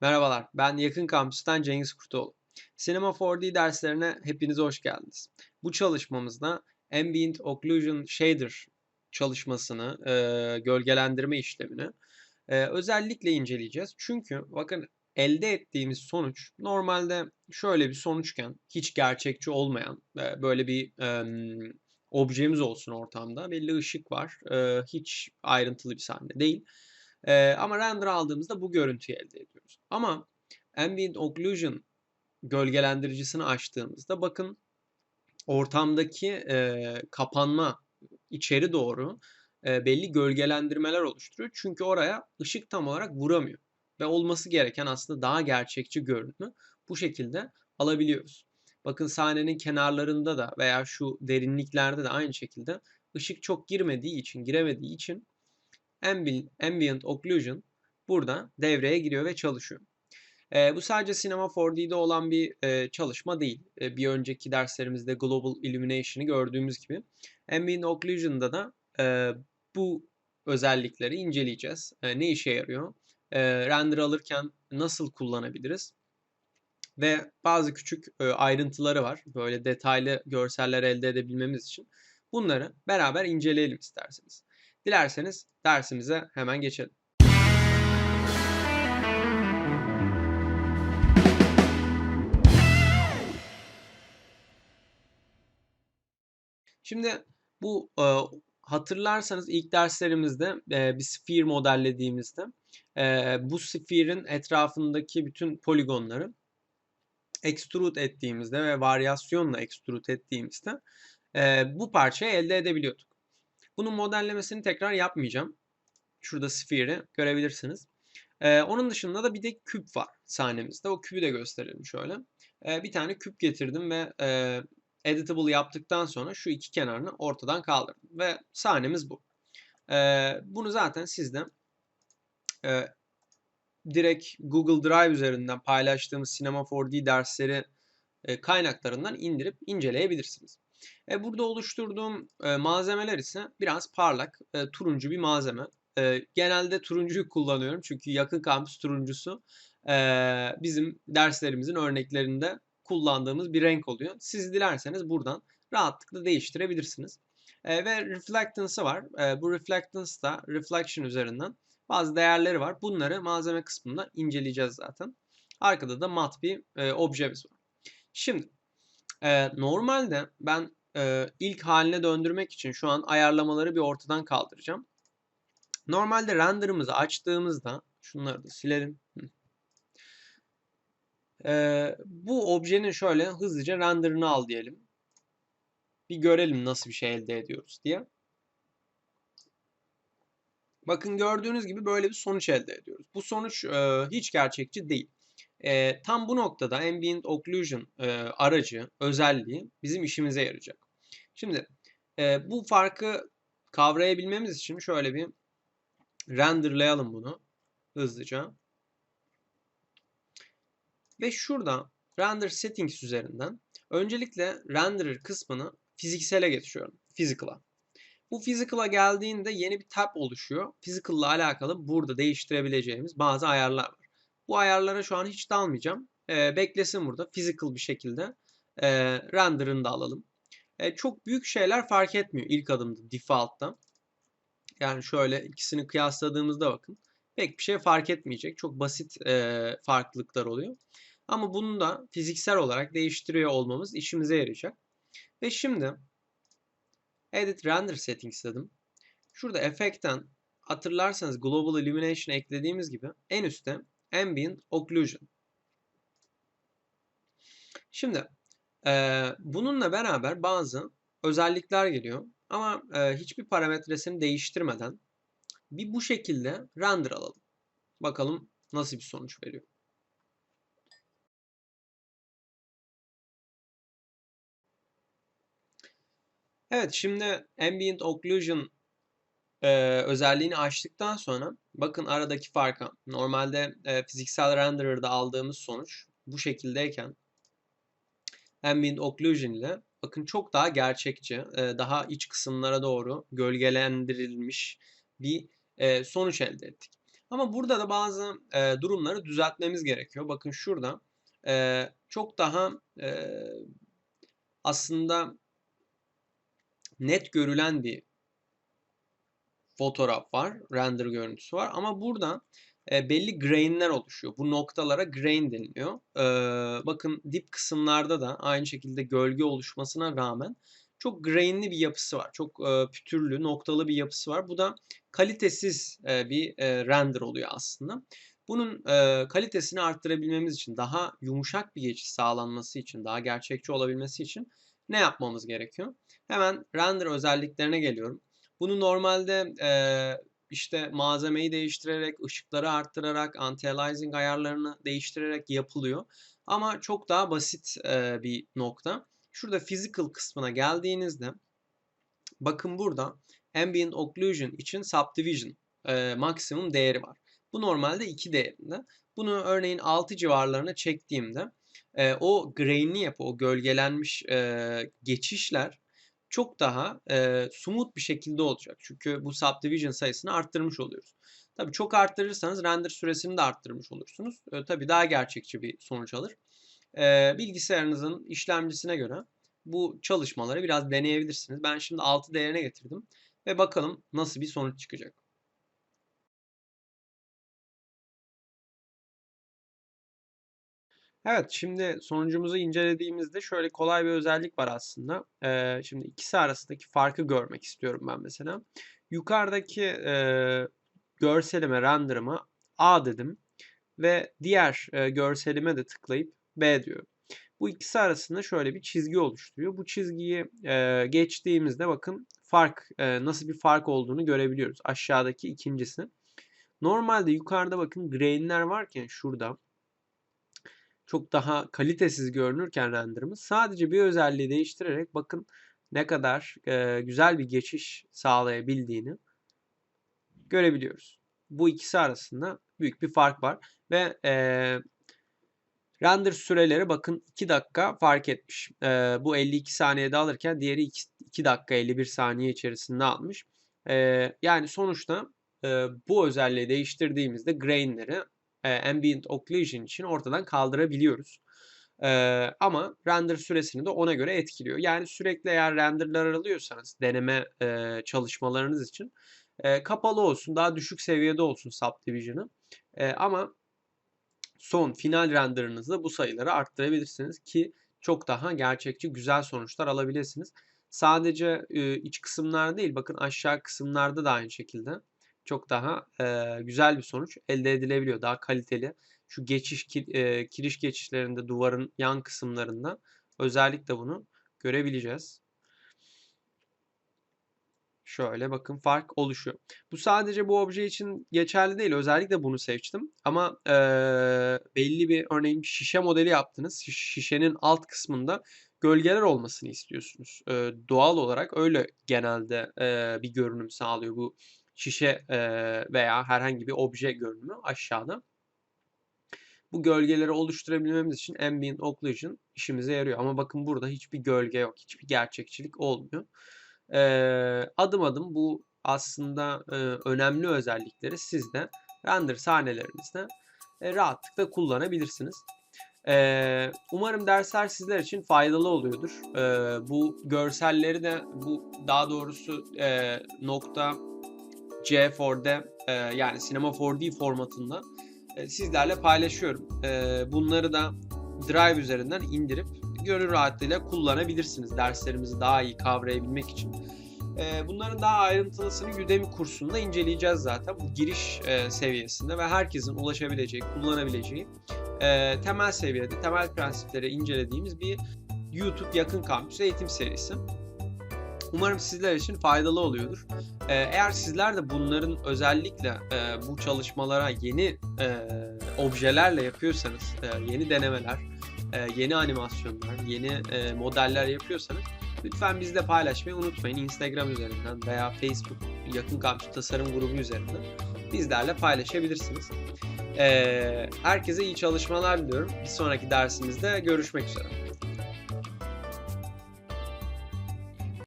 Merhabalar, ben Yakın Kampüs'ten Cengiz Kurtoğlu. Cinema 4D derslerine hepiniz hoş geldiniz. Bu çalışmamızda Ambient Occlusion Shader çalışmasını, e, gölgelendirme işlemini e, özellikle inceleyeceğiz. Çünkü bakın elde ettiğimiz sonuç normalde şöyle bir sonuçken hiç gerçekçi olmayan e, böyle bir e, objemiz olsun ortamda. Belli ışık var. E, hiç ayrıntılı bir sahne değil. Ee, ama render aldığımızda bu görüntüyü elde ediyoruz. Ama Ambient Occlusion gölgelendiricisini açtığımızda bakın ortamdaki e, kapanma içeri doğru e, belli gölgelendirmeler oluşturuyor. Çünkü oraya ışık tam olarak vuramıyor. Ve olması gereken aslında daha gerçekçi görünümü bu şekilde alabiliyoruz. Bakın sahnenin kenarlarında da veya şu derinliklerde de aynı şekilde ışık çok girmediği için, giremediği için Ambient Occlusion burada devreye giriyor ve çalışıyor. E, bu sadece Cinema 4D'de olan bir e, çalışma değil. E, bir önceki derslerimizde Global Illumination'ı gördüğümüz gibi Ambient Occlusion'da da e, bu özellikleri inceleyeceğiz. E, ne işe yarıyor? E, render alırken nasıl kullanabiliriz? Ve bazı küçük e, ayrıntıları var. Böyle detaylı görseller elde edebilmemiz için. Bunları beraber inceleyelim isterseniz. Dilerseniz dersimize hemen geçelim. Şimdi bu e, hatırlarsanız ilk derslerimizde e, bir sphere modellediğimizde e, bu sphere'in etrafındaki bütün poligonları extrude ettiğimizde ve varyasyonla extrude ettiğimizde e, bu parçayı elde edebiliyorduk. Bunun modellemesini tekrar yapmayacağım. Şurada sphere'i görebilirsiniz. Ee, onun dışında da bir de küp var sahnemizde. O küpü de gösterelim şöyle. Ee, bir tane küp getirdim ve e, editable yaptıktan sonra şu iki kenarını ortadan kaldırdım. Ve sahnemiz bu. Ee, bunu zaten sizde e, direkt Google Drive üzerinden paylaştığımız Cinema 4D dersleri e, kaynaklarından indirip inceleyebilirsiniz. E, burada oluşturduğum e, malzemeler ise biraz parlak, e, turuncu bir malzeme. E, genelde turuncuyu kullanıyorum çünkü yakın kampüs turuncusu e, bizim derslerimizin örneklerinde kullandığımız bir renk oluyor. Siz dilerseniz buradan rahatlıkla değiştirebilirsiniz. E, ve reflectance'ı var. E, bu reflectance da reflection üzerinden bazı değerleri var. Bunları malzeme kısmında inceleyeceğiz zaten. Arkada da mat bir e, objemiz var. Şimdi e, normalde ben e, ilk haline döndürmek için şu an ayarlamaları bir ortadan kaldıracağım. Normalde render'ımızı açtığımızda şunları da silelim. E, bu objenin şöyle hızlıca render'ını al diyelim. Bir görelim nasıl bir şey elde ediyoruz diye. Bakın gördüğünüz gibi böyle bir sonuç elde ediyoruz. Bu sonuç e, hiç gerçekçi değil. E, tam bu noktada Ambient Occlusion e, aracı, özelliği bizim işimize yarayacak. Şimdi e, bu farkı kavrayabilmemiz için şöyle bir renderlayalım bunu hızlıca. Ve şurada render settings üzerinden öncelikle renderer kısmını fiziksele getiriyorum. Physical'a. Bu physical'a geldiğinde yeni bir tab oluşuyor. Physical ile alakalı burada değiştirebileceğimiz bazı ayarlar var. Bu ayarlara şu an hiç dalmayacağım. E, beklesin burada. Physical bir şekilde e, render'ını da alalım. E, çok büyük şeyler fark etmiyor ilk adımda default'ta. Yani şöyle ikisini kıyasladığımızda bakın. Pek bir şey fark etmeyecek. Çok basit e, farklılıklar oluyor. Ama bunu da fiziksel olarak değiştiriyor olmamız işimize yarayacak. Ve şimdi Edit Render Settings dedim. Şurada Effect'ten hatırlarsanız Global Illumination eklediğimiz gibi en üstte Ambient Occlusion. Şimdi ee, bununla beraber bazı özellikler geliyor. Ama e, hiçbir parametresini değiştirmeden bir bu şekilde render alalım. Bakalım nasıl bir sonuç veriyor. Evet şimdi Ambient Occlusion e, özelliğini açtıktan sonra bakın aradaki farka. Normalde e, fiziksel renderer'da aldığımız sonuç bu şekildeyken ambient occlusion ile bakın çok daha gerçekçi, daha iç kısımlara doğru gölgelendirilmiş bir sonuç elde ettik. Ama burada da bazı e, durumları düzeltmemiz gerekiyor. Bakın şurada e, çok daha e, aslında net görülen bir fotoğraf var, render görüntüsü var. Ama burada belli grainler oluşuyor. Bu noktalara grain deniliyor. Bakın dip kısımlarda da aynı şekilde gölge oluşmasına rağmen çok grainli bir yapısı var. Çok pütürlü, noktalı bir yapısı var. Bu da kalitesiz bir render oluyor aslında. Bunun kalitesini arttırabilmemiz için, daha yumuşak bir geçiş sağlanması için, daha gerçekçi olabilmesi için ne yapmamız gerekiyor? Hemen render özelliklerine geliyorum. Bunu normalde işte malzemeyi değiştirerek, ışıkları arttırarak, anti-aliasing ayarlarını değiştirerek yapılıyor. Ama çok daha basit e, bir nokta. Şurada physical kısmına geldiğinizde bakın burada ambient occlusion için subdivision e, maksimum değeri var. Bu normalde 2 değerinde. Bunu örneğin 6 civarlarına çektiğimde e, o grainli yapı, o gölgelenmiş e, geçişler çok daha e, smooth bir şekilde olacak. Çünkü bu subdivision sayısını arttırmış oluyoruz. Tabii çok arttırırsanız render süresini de arttırmış olursunuz. E, tabii daha gerçekçi bir sonuç alır. E, bilgisayarınızın işlemcisine göre bu çalışmaları biraz deneyebilirsiniz. Ben şimdi 6 değerine getirdim ve bakalım nasıl bir sonuç çıkacak. Evet, şimdi sonucumuzu incelediğimizde şöyle kolay bir özellik var aslında. Ee, şimdi ikisi arasındaki farkı görmek istiyorum ben mesela. Yukarıdaki e, görselime, render'ıma A dedim ve diğer e, görselime de tıklayıp B diyorum. Bu ikisi arasında şöyle bir çizgi oluşturuyor. Bu çizgiyi e, geçtiğimizde bakın fark e, nasıl bir fark olduğunu görebiliyoruz. Aşağıdaki ikincisi. Normalde yukarıda bakın grainler varken şurada çok daha kalitesiz görünürken renderımız sadece bir özelliği değiştirerek bakın ne kadar e, güzel bir geçiş sağlayabildiğini görebiliyoruz. Bu ikisi arasında büyük bir fark var ve e, render süreleri bakın 2 dakika fark etmiş. E, bu 52 saniyede alırken diğeri 2, 2 dakika 51 saniye içerisinde almış. E, yani sonuçta e, bu özelliği değiştirdiğimizde grainleri e, ambient occlusion için ortadan kaldırabiliyoruz. E, ama render süresini de ona göre etkiliyor. Yani sürekli eğer renderlar alıyorsanız deneme e, çalışmalarınız için kapalı olsun, daha düşük seviyede olsun subdivision'ı. Ama son final renderınızda bu sayıları arttırabilirsiniz ki çok daha gerçekçi güzel sonuçlar alabilirsiniz. Sadece iç kısımlar değil bakın aşağı kısımlarda da aynı şekilde çok daha e, güzel bir sonuç elde edilebiliyor. Daha kaliteli. Şu geçiş e, kiriş geçişlerinde duvarın yan kısımlarında özellikle bunu görebileceğiz. Şöyle bakın fark oluşuyor. Bu sadece bu obje için geçerli değil. Özellikle bunu seçtim. Ama e, belli bir örneğin şişe modeli yaptınız. Şişenin alt kısmında gölgeler olmasını istiyorsunuz. E, doğal olarak öyle genelde e, bir görünüm sağlıyor bu şişe veya herhangi bir obje görünümü aşağıda. Bu gölgeleri oluşturabilmemiz için ambient occlusion işimize yarıyor. Ama bakın burada hiçbir gölge yok. Hiçbir gerçekçilik olmuyor. adım adım bu aslında önemli özellikleri siz de render sahnelerinizde rahatlıkla kullanabilirsiniz. umarım dersler sizler için faydalı oluyordur. bu görselleri de bu daha doğrusu nokta C4'de e, yani sinema 4D formatında e, sizlerle paylaşıyorum. E, bunları da Drive üzerinden indirip gönül rahatlığıyla kullanabilirsiniz derslerimizi daha iyi kavrayabilmek için. E, bunların daha ayrıntılısını Udemy kursunda inceleyeceğiz zaten. Bu giriş e, seviyesinde ve herkesin ulaşabileceği, kullanabileceği e, temel seviyede, temel prensipleri incelediğimiz bir YouTube Yakın Kampüs eğitim serisi. Umarım sizler için faydalı oluyordur. Ee, eğer sizler de bunların özellikle e, bu çalışmalara yeni e, objelerle yapıyorsanız, e, yeni denemeler, e, yeni animasyonlar, yeni e, modeller yapıyorsanız lütfen bizle paylaşmayı unutmayın. Instagram üzerinden veya Facebook yakın kampüs tasarım grubu üzerinden bizlerle paylaşabilirsiniz. E, herkese iyi çalışmalar diliyorum. Bir sonraki dersimizde görüşmek üzere.